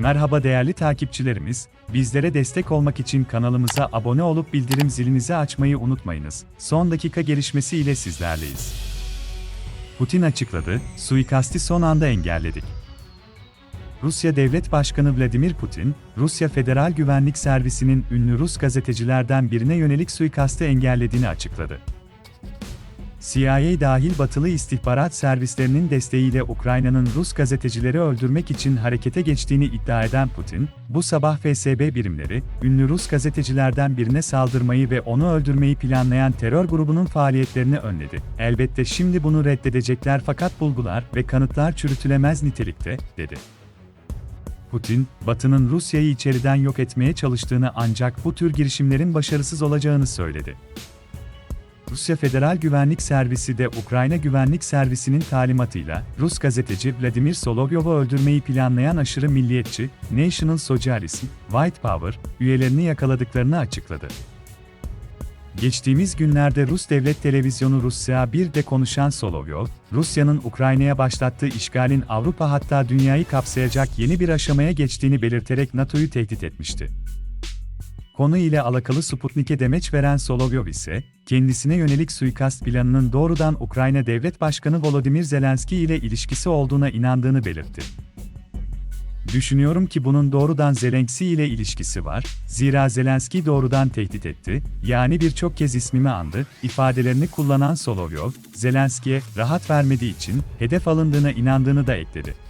Merhaba değerli takipçilerimiz, bizlere destek olmak için kanalımıza abone olup bildirim zilinizi açmayı unutmayınız. Son dakika gelişmesi ile sizlerleyiz. Putin açıkladı, suikasti son anda engelledik. Rusya Devlet Başkanı Vladimir Putin, Rusya Federal Güvenlik Servisi'nin ünlü Rus gazetecilerden birine yönelik suikastı engellediğini açıkladı. CIA dahil batılı istihbarat servislerinin desteğiyle Ukrayna'nın Rus gazetecileri öldürmek için harekete geçtiğini iddia eden Putin, bu sabah FSB birimleri, ünlü Rus gazetecilerden birine saldırmayı ve onu öldürmeyi planlayan terör grubunun faaliyetlerini önledi. Elbette şimdi bunu reddedecekler fakat bulgular ve kanıtlar çürütülemez nitelikte, dedi. Putin, Batı'nın Rusya'yı içeriden yok etmeye çalıştığını ancak bu tür girişimlerin başarısız olacağını söyledi. Rusya Federal Güvenlik Servisi de Ukrayna Güvenlik Servisi'nin talimatıyla Rus gazeteci Vladimir Solovyov'u öldürmeyi planlayan aşırı milliyetçi National Socialism, White Power üyelerini yakaladıklarını açıkladı. Geçtiğimiz günlerde Rus Devlet Televizyonu Rusya 1'de konuşan Solovyov, Rusya'nın Ukrayna'ya başlattığı işgalin Avrupa hatta dünyayı kapsayacak yeni bir aşamaya geçtiğini belirterek NATO'yu tehdit etmişti. Konu ile alakalı Sputnik'e demeç veren Solovyov ise, kendisine yönelik suikast planının doğrudan Ukrayna Devlet Başkanı Volodymyr Zelenski ile ilişkisi olduğuna inandığını belirtti. Düşünüyorum ki bunun doğrudan Zelenski ile ilişkisi var, zira Zelenski doğrudan tehdit etti, yani birçok kez ismimi andı, ifadelerini kullanan Solovyov, Zelenski'ye rahat vermediği için hedef alındığına inandığını da ekledi.